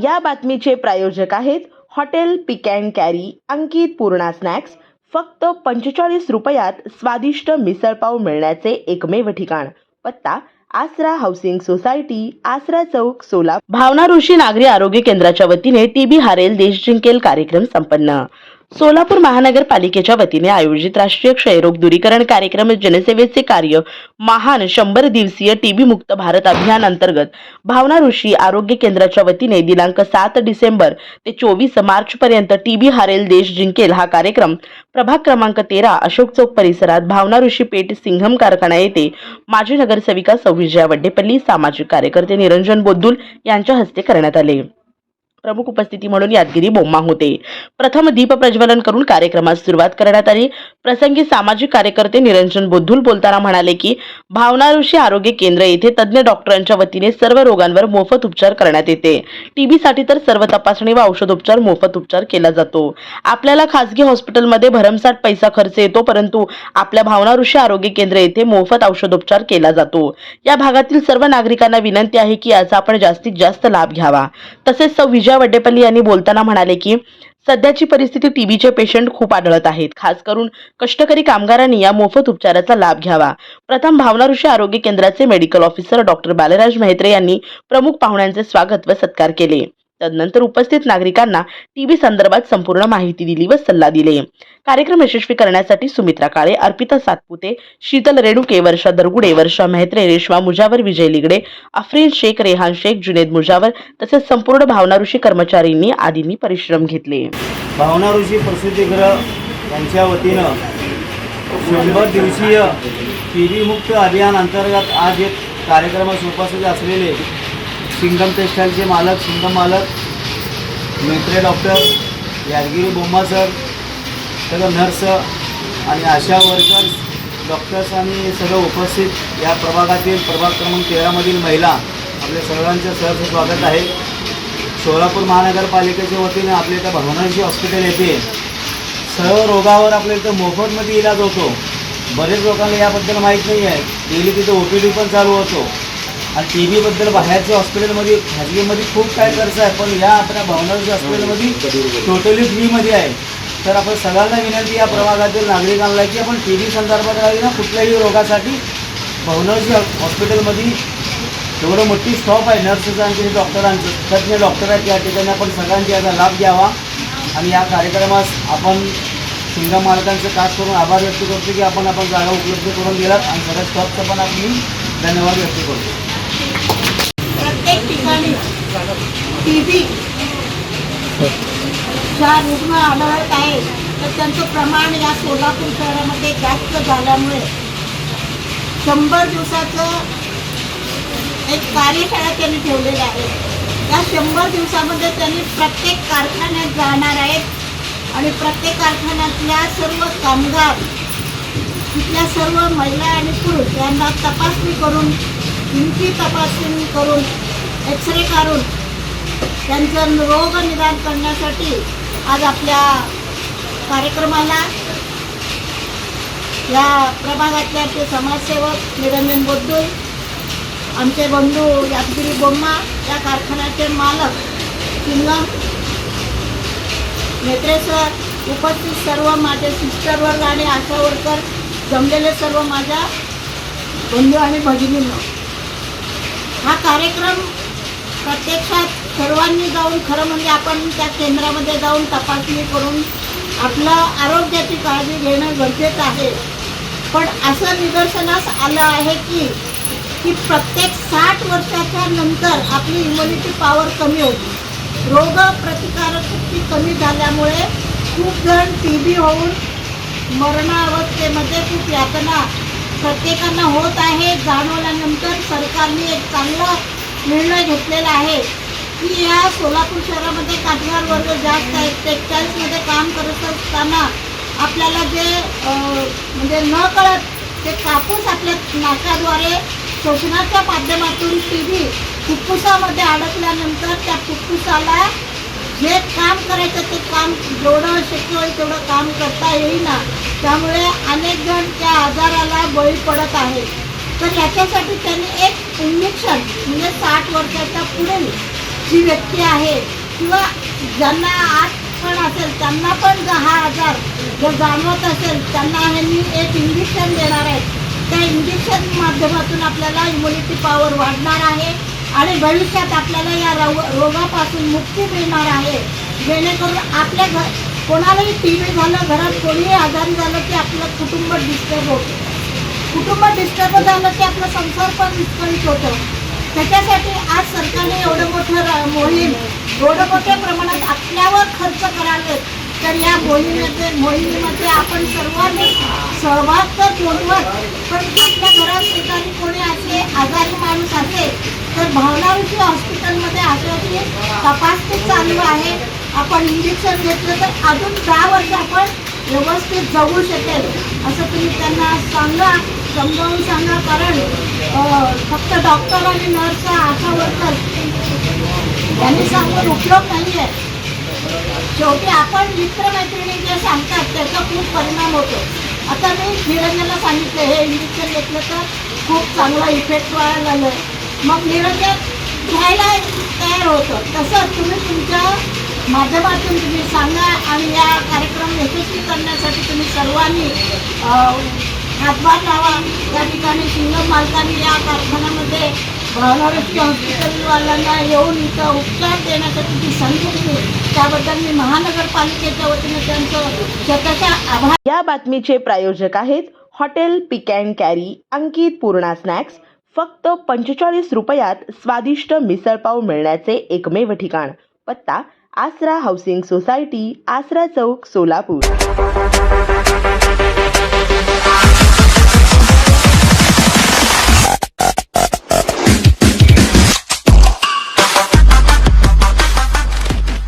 या बातमीचे प्रायोजक आहेत hotel pick and carry Ankit Purna snacks. फक्त पंचेचाळीस रुपयात स्वादिष्ट मिसळपाव मिळण्याचे एकमेव ठिकाण. पत्ता आसरा हाऊसिंग सोसायटी आसरा चौक सोला भावना ऋषी नागरी आरोग्य केंद्राच्या वतीने टीबी हारेल देश जिंकेल कार्यक्रम संपन्न. सोलापूर महानगरपालिकेच्या वतीने आयोजित राष्ट्रीय क्षयरोग दूरीकरण कार्यक्रम जनसेवेचे कार्य महान शंभर दिवसीय टीबी मुक्त भारत अभियान अंतर्गत भावना ऋषी आरोग्य केंद्राच्या वतीने दिनांक सात डिसेंबर ते चोवीस मार्च पर्यंत टीबी हारेल देश जिंकेल हा कार्यक्रम. प्रभाग क्रमांक तेरा अशोक चौक परिसरात भावना ऋषी पेठ सिंघम कारखाना येथे माजी नगरसेविका सौविजया वड्डेपल्ली सामाजिक कार्यकर्ते निरंजन बोद्दुल यांच्या हस्ते करण्यात आले. प्रमुख उपस्थिती म्हणून यादगिरी बोम्मा होते. प्रथम दीप प्रज्वलन करून कार्यक्रमास सुरुवात करण्यात आली. प्रसंगी सामाजिक कार्यकर्ते निरंजन बोद्धुल बोलताना म्हणाले की भावना ऋषी आरोग्य केंद्र येथे तज्ज्ञ डॉक्टरांच्या वतीने सर्व रोगांवर मोफत उपचार करण्यात येते. टीबी साठी तर सर्व तपासणी व औषधोपचार मोफत उपचार केला जातो. आपल्याला खासगी हॉस्पिटलमध्ये भरमसाठ पैसा खर्च येतो परंतु आपल्या भावना ऋषी आरोग्य केंद्र येथे मोफत औषधोपचार केला जातो. या भागातील सर्व नागरिकांना विनंती आहे की याचा आपण जास्तीत जास्त लाभ घ्यावा. तसेच सौ विजय वड्डेपल्ली यांनी बोलताना म्हणाले की सध्याची परिस्थिती टीबीचे पेशंट खूप आढळत आहेत. खास करून कष्टकरी कामगारांनी या मोफत उपचाराचा लाभ घ्यावा. प्रथम भावना ऋषी आरोग्य केंद्राचे medical officer doctor Balraj Mehtre यांनी प्रमुख पाहुण्यांचे स्वागत व सत्कार केले. तदनंतर उपस्थित नागरिकांना टीबी संदर्भात संपूर्ण माहिती दिली व सल्ला दिले. कार्यक्रम यशस्वी करण्यासाठी सुमित्रा काळे अर्पिता सातपुते शीतल रेणुके वर्षा दरगुडे वर्षा मेहत्रे रेश्मा मुजावर विजय लिगडे अफरीन शेख रेहान शेख जुनेद मुजावर तसेच संपूर्ण भावना ऋषी कर्मचारींनी आदींनी परिश्रम घेतले. भावना ऋषी यांच्या वतीनं शंभर दिवसीय टी मुक्त अभियान अंतर्गत आज एक कार्यक्रमास उपस्थित असलेले सिंगम टेक्स्टाईलचे मालक सिंगम मालक मेत्रे डॉक्टर यादगिरी बोम्मा सर सगळं नर्स आणि आशा वर्कर्स डॉक्टर्स आणि सगळं उपस्थित या प्रभागातील प्रभाग क्रमांक तेरामधील महिला आपल्या सर्वांचं सहर्ष स्वागत आहे. सोलापूर महानगरपालिकेच्या वतीने आपल्या इथं भगवानजी हॉस्पिटल येते. सर्व रोगावर आपल्या इथं मोफतमध्ये इलाज होतो. बरेच लोकांना याबद्दल माहीत नाही आहे गेली तिथं ओ पी डी पण चालू होतो. आणि टी बीबद्दल बाहेरच्या हॉस्पिटलमध्ये खाजगीमध्ये खूप काय खर्च आहे पण या आपल्या भावनाजी हॉस्पिटलमध्ये टोटली फ्रीमध्ये आहे. तर आपण सगळ्यांना विनंती या प्रभागातील नागरिकांना की आपण टी बी संदर्भात ना कुठल्याही रोगासाठी भावनाजी हॉस्पिटलमध्ये एवढं मोठी स्टॉप आहे नर्सचं आणि डॉक्टरांचं तज्ज्ञ डॉक्टर आहेत या ठिकाणी. आपण सगळ्यांची याचा लाभ घ्यावा. आणि या कार्यक्रमास आपण सिंगम मालकांचं खास करून आभार व्यक्त करतो की आपण आपण जागा उपलब्ध करून दिलात. आणि सगळ्या स्टॉपचं पण आपण धन्यवाद व्यक्त करतो. प्रत्येक ठिकाणी ज्या रुग्ण आढळत आहे तर त्यांचं प्रमाण या सोलापूर शहरामध्ये जास्त झाल्यामुळे शंभर दिवसाचं एक कार्यशाळा त्यांनी ठेवलेली आहे. त्या शंभर दिवसामध्ये त्यांनी प्रत्येक कारखान्यात जाणार आहेत आणि प्रत्येक कारखान्यातल्या सर्व कामगार तिथल्या सर्व महिला आणि पुरुष यांना तपासणी करून किमती तपासणी करून एक्सरे काढून त्यांचं रोग निदान करण्यासाठी आज आपल्या कार्यक्रमाला या प्रभागातले आमचे समाजसेवक निरंजन बोद्दुल आमचे बंधू यादगिरी बोम्मा या कारखान्याचे मालक सिंगम नेत्रेसर उपस्थित सर्व माझे सिस्टर वर्ग आणि आशा वर्कर जमलेले सर्व माझ्या बंधू आणि भगिनींना. हा कार्यक्रम प्रत्यक्षात सर्वांनी जाऊन खरं म्हणजे आपण त्या केंद्रामध्ये जाऊन तपासणी करून आपलं आरोग्याची काळजी घेणं गरजेचं आहे. पण असं निदर्शनास आलं आहे की की प्रत्येक साठ वर्षाच्या नंतर आपली इम्युनिटी पॉवर कमी होती. रोग प्रतिकारक शक्ती कमी झाल्यामुळे खूप जण टी बी होऊन मरणावस्थेमध्ये खूप यातना प्रत्येकांना होत आहे. जाणवल्यानंतर सरकारने एक चांगला निर्णय घेतलेला आहे. की या सोलापूर शहरामध्ये कामगार वर्ग जास्त आहेत टेक्स्टाईल्समध्ये काम करत असताना आपल्याला जे म्हणजे न कळत ते कापूस आपल्या नाकाद्वारे शोषणाच्या माध्यमातून टी व्ही फुफ्फुसामध्ये अडकल्यानंतर त्या फुफ्फुसाला जे काम करायचं ते काम जेवढं शक्य होईल तेवढं काम करता येईना. त्यामुळे अनेक जण त्या आजाराला बळी पडत आहेत. तर याच्यासाठी त्यांनी एक इंजेक्शन म्हणजे साठ वर्षाच्या पुढील जी व्यक्ती आहे किंवा ज्यांना आठवण असेल त्यांना पण जर हा आजार जर जाणवत असेल त्यांना ह्यांनी एक इंजेक्शन देणार आहे त्या इंजेक्शन माध्यमातून आपल्याला इम्युनिटी पॉवर वाढणार आहे आणि भविष्यात आपल्याला या रो रोगापासून मुक्ती मिळणार आहे. जेणेकरून आपल्या घर कोणालाही टी व्ही झालं घरात कोणीही आजारी झालं की आपलं कुटुंब डिस्टर्ब होतं. कुटुंब डिस्टर्ब झालं की आपला संसार पण विस्कळीत होतो. त्याच्यासाठी आज सरकारने एवढं मोठं मोहीम एवढं मोठ्या प्रमाणात आपल्यावर खर्च करावे तर या मोहिमेमध्ये मोहिमेमध्ये आपण सर्वांनी सहभाग तर नोंदवत पण आपल्या घरात शेजारी कोणी असे आजारी माणूस असेल तर भावनाविषयी हॉस्पिटलमध्ये अशाची तपासणी चालू आहे. आपण इंजेक्शन घेतलं तर अजून दहा वर्ष आपण व्यवस्थित जगू शकेल असं तुम्ही त्यांना सांगा. समजावून सांगा कारण फक्त डॉक्टर आणि नर्स आशा वर्कर यांनी सांगून उपयोग नाही आहे शेवटी आपण मित्रमैत्रिणी जे सांगतात त्याचा खूप परिणाम होतो. आता मी निरंजनला सांगितलं हे इंजेक्शन घेतलं तर खूप चांगला इफेक्ट व्हायला लागलं. मग निरंजन घ्यायला तयार होतं. तसं तुम्ही तुमच्या माध्यमातून तुम्ही सांगा आणि या कार्यक्रम यशस्वी करण्यासाठी तुम्ही सर्वांनी हातभार लावा. त्या ठिकाणी सिंगम मालकांनी या कारखान्यामध्ये भावनारक्षी हॉस्पिटलवाल्यांना येऊन इथं उपचार देण्यासाठी जी संधी दिली त्याबद्दल मी महानगरपालिकेच्या वतीने त्यांचं स्वतःचा आभार. या बातमीचे प्रायोजक आहेत hotel pick and carry Ankit Purna snacks. फक्त पंचेचाळीस रुपयात स्वादिष्ट मिसळपाव मिळण्याचे एकमेव ठिकाण. पत्ता आसरा हाऊसिंग सोसायटी आसरा चौक सोलापूर.